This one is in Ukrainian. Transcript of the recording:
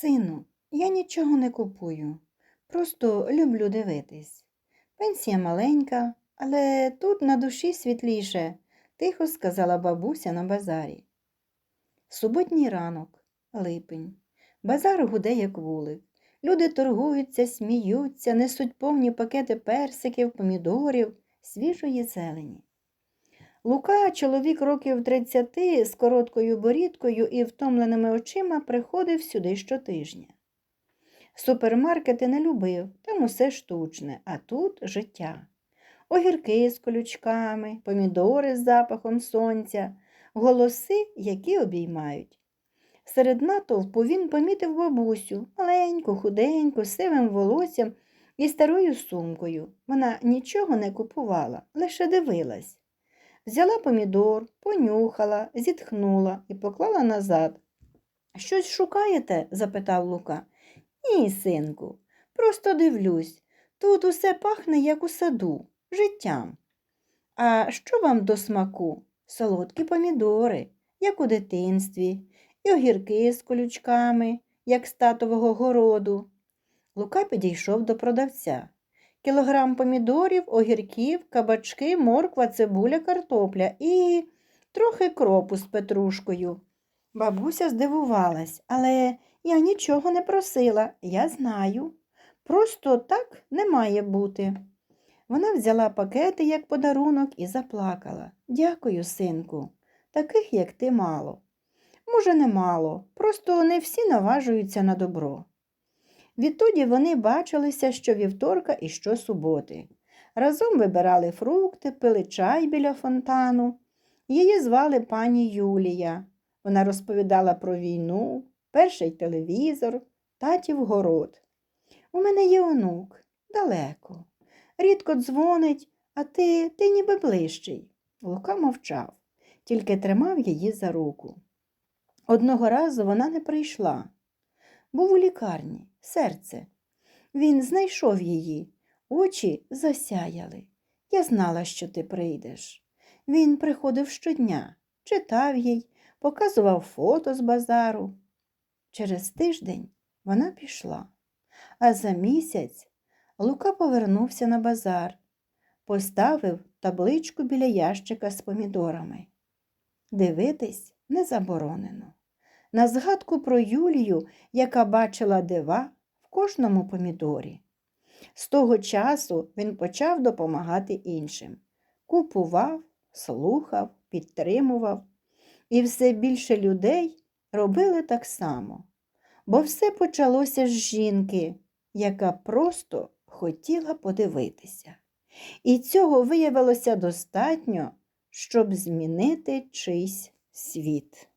Сину, я нічого не купую, просто люблю дивитись. Пенсія маленька, але тут на душі світліше, тихо сказала бабуся на базарі. Суботній ранок, липень. Базар гуде, як вулик. Люди торгуються, сміються, несуть повні пакети персиків, помідорів, свіжої зелені. Лука, чоловік років 30 з короткою борідкою і втомленими очима, приходив сюди щотижня. Супермаркети не любив, там усе штучне, а тут життя. Огірки з колючками, помідори з запахом сонця, голоси, які обіймають. Серед натовпу він помітив бабусю, маленьку, худеньку, сивим волоссям і старою сумкою. Вона нічого не купувала, лише дивилась. Взяла помідор, понюхала, зітхнула і поклала назад. Щось шукаєте? запитав Лука. Ні, синку, просто дивлюсь. Тут усе пахне, як у саду, життям. А що вам до смаку? Солодкі помідори, як у дитинстві, і огірки з колючками, як з татового городу. Лука підійшов до продавця. Кілограм помідорів, огірків, кабачки, морква, цибуля, картопля і трохи кропу з петрушкою. Бабуся здивувалась, але я нічого не просила, я знаю. Просто так не має бути. Вона взяла пакети як подарунок і заплакала. Дякую, синку, таких, як ти, мало. Може, не мало, просто не всі наважуються на добро. Відтоді вони бачилися щовівторка і щосуботи. Разом вибирали фрукти, пили чай біля фонтану. Її звали пані Юлія. Вона розповідала про війну, перший телевізор, татів город. У мене є онук далеко. Рідко дзвонить, а ти, ти ніби ближчий. Лука мовчав, тільки тримав її за руку. Одного разу вона не прийшла. Був у лікарні, серце. Він знайшов її, очі засяяли. Я знала, що ти прийдеш. Він приходив щодня, читав їй, показував фото з базару. Через тиждень вона пішла, а за місяць Лука повернувся на базар, поставив табличку біля ящика з помідорами. Дивитись не заборонено. На згадку про Юлію, яка бачила дива в кожному помідорі. З того часу він почав допомагати іншим. Купував, слухав, підтримував. І все більше людей робили так само. Бо все почалося з жінки, яка просто хотіла подивитися. І цього виявилося достатньо, щоб змінити чийсь світ.